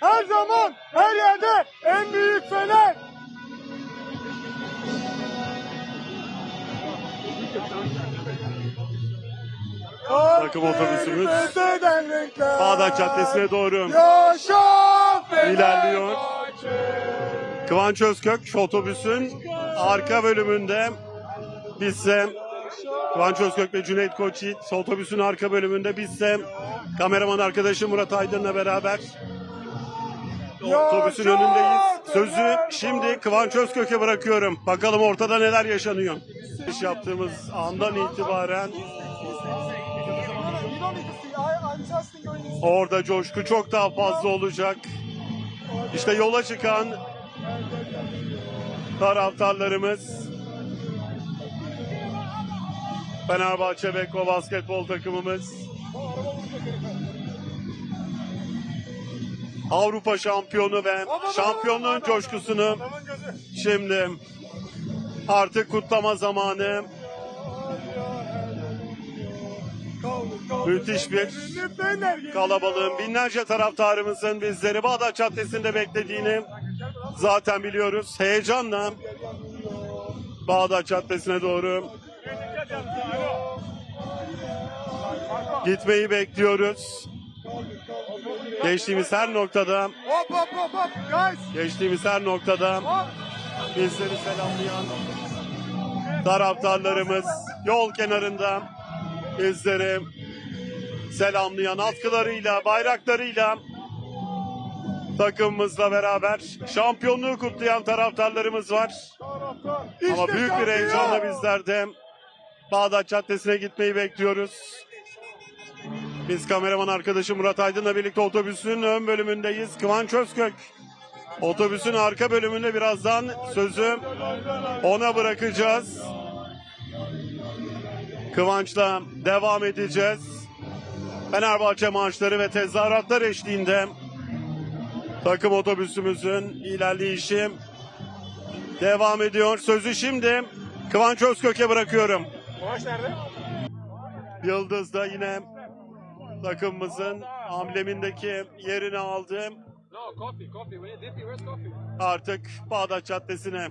her zaman, her yerde en büyük fener. Takım otobüsümüz. Bağdat Caddesi'ne doğru ilerliyor. Kıvanç Özkök otobüsün arka bölümünde bizse Kıvanç Özkök ve Cüneyt Koçyiğit otobüsün arka bölümünde bizse kameraman arkadaşım Murat Aydın'la beraber otobüsün önündeyiz. Sözü şimdi Kıvanç Özkök'e bırakıyorum. Bakalım ortada neler yaşanıyor. İş yaptığımız andan itibaren Orada coşku çok daha fazla olacak. İşte yola çıkan taraftarlarımız Fenerbahçe Beko basketbol takımımız Avrupa şampiyonu ve şampiyonluğun coşkusunu şimdi artık kutlama zamanı. Müthiş bir kalabalığın binlerce taraftarımızın bizleri Bağdat Caddesi'nde beklediğini zaten biliyoruz. Heyecanla Bağdat Caddesi'ne doğru gitmeyi bekliyoruz. Geçtiğimiz her noktada, Hop hop hop hop guys. geçtiğimiz her noktada bizleri selamlayan taraftarlarımız yol kenarında bizleri selamlayan atkılarıyla, bayraklarıyla takımımızla beraber şampiyonluğu kutlayan taraftarlarımız var. Taraftar. Ama İşte büyük bir heyecanla bizler de Bağdat Caddesi'ne gitmeyi bekliyoruz. Biz kameraman arkadaşım Murat Aydın'la birlikte otobüsün ön bölümündeyiz. Kıvanç Özkök otobüsün arka bölümünde birazdan sözü ona bırakacağız. Kıvanç'la devam edeceğiz. Fenerbahçe maçları ve tezahüratlar eşliğinde takım otobüsümüzün ilerleyişi devam ediyor. Sözü şimdi Kıvanç Özkök'e bırakıyorum. Maaş nerede? Yıldız da yine takımımızın amblemindeki yerini aldı. Artık Bağdat Caddesi'ne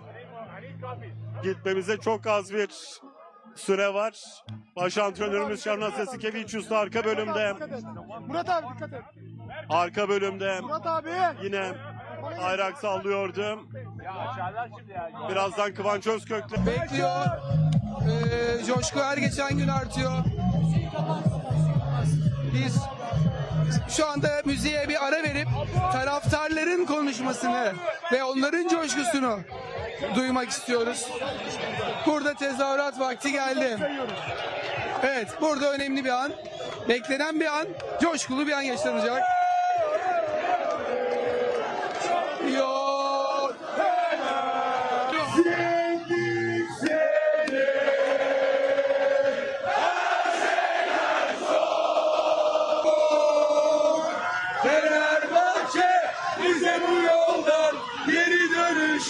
gitmemize çok az bir süre var. Baş antrenörümüz Şarnas Yasikevicius da arka bölümde. Murat abi dikkat et. Arka bölümde Murat abi. yine bayrak sallıyordu. Birazdan Kıvanç Özkök'le bekliyor. Ee, coşku her geçen gün artıyor. Biz şu anda müziğe bir ara verip taraftarların konuşmasını ve onların coşkusunu duymak istiyoruz. Burada tezahürat vakti geldi. Evet, burada önemli bir an. Beklenen bir an, coşkulu bir an yaşanacak.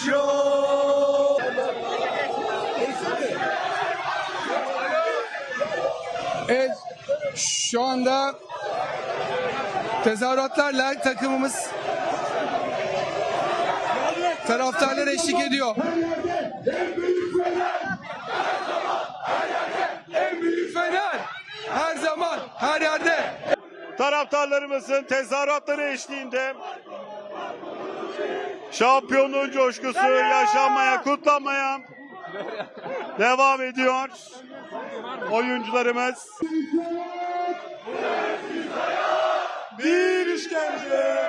Yok. Evet, şu anda tezahüratlarla takımımız taraftarlar eşlik ediyor. En büyük Fener her zaman her yerde taraftarlarımızın tezahüratları eşliğinde şampiyonluğun coşkusu yaşanmaya, kutlanmaya devam ediyor. Oyuncularımız Bir işkence.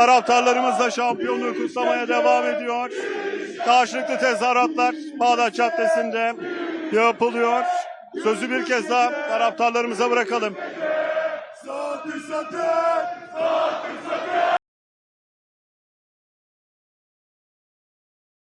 Taraftarlarımız da şampiyonluğu kutlamaya devam ediyor. Karşılıklı tezahüratlar Bağdat Caddesi'nde yapılıyor. Sözü bir kez daha taraftarlarımıza bırakalım. Zaten zaten, zaten zaten.